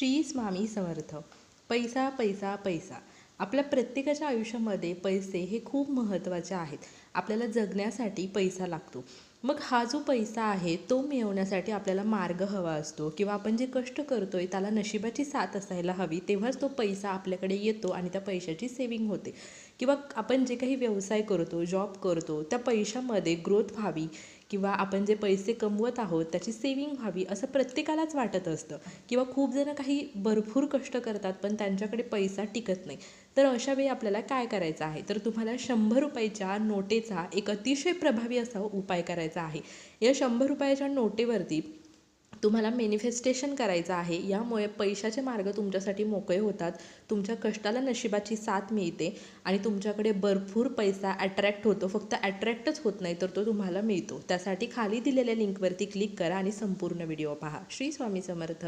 श्री स्वामी समर्थ. पैसा पैसा पैसा. आपल्या प्रत्येकाच्या आयुष्यामध्ये पैसे हे खूप महत्त्वाचे आहेत. आपल्याला जगण्यासाठी पैसा लागतो. मग हा जो पैसा आहे तो मिळवण्यासाठी आपल्याला मार्ग हवा असतो किंवा आपण जे कष्ट करतोय त्याला नशिबाची साथ असायला हवी तेव्हाच तो पैसा आपल्याकडे येतो आणि त्या पैशाची सेविंग होते. किंवा आपण जे काही व्यवसाय करतो जॉब करतो त्या पैशामध्ये ग्रोथ व्हावी. किंवा आपण जे पैसे कमवत आहोत त्याची सेविंग व्हावी असं प्रत्येकालाच वाटत असतं. किंवा खूप जणं काही भरपूर कष्ट करतात पण त्यांच्याकडे पैसा टिकत नाही. तर अशा वेळी आपल्याला काय करायचं आहे? तर तुम्हाला शंभर रुपयाच्या नोटेचा एक अतिशय प्रभावी असा उपाय करायचा आहे. या शंभर रुपयाच्या नोटेवरती तुम्हाला मॅनिफेस्टेशन करायचं आहे. यामुळे पैशाचे मार्ग तुमच्यासाठी मोकळे होतात. तुमच्या कष्टाला नशिबाची साथ मिळते आणि तुमच्याकडे भरपूर पैसा अट्रॅक्ट होतो. फक्त अट्रॅक्टच होत नाही तर तो तुम्हाला मिळतो. त्यासाठी खाली दिलेल्या लिंकवरती क्लिक करा आणि संपूर्ण व्हिडिओ पहा. श्री स्वामी समर्थ.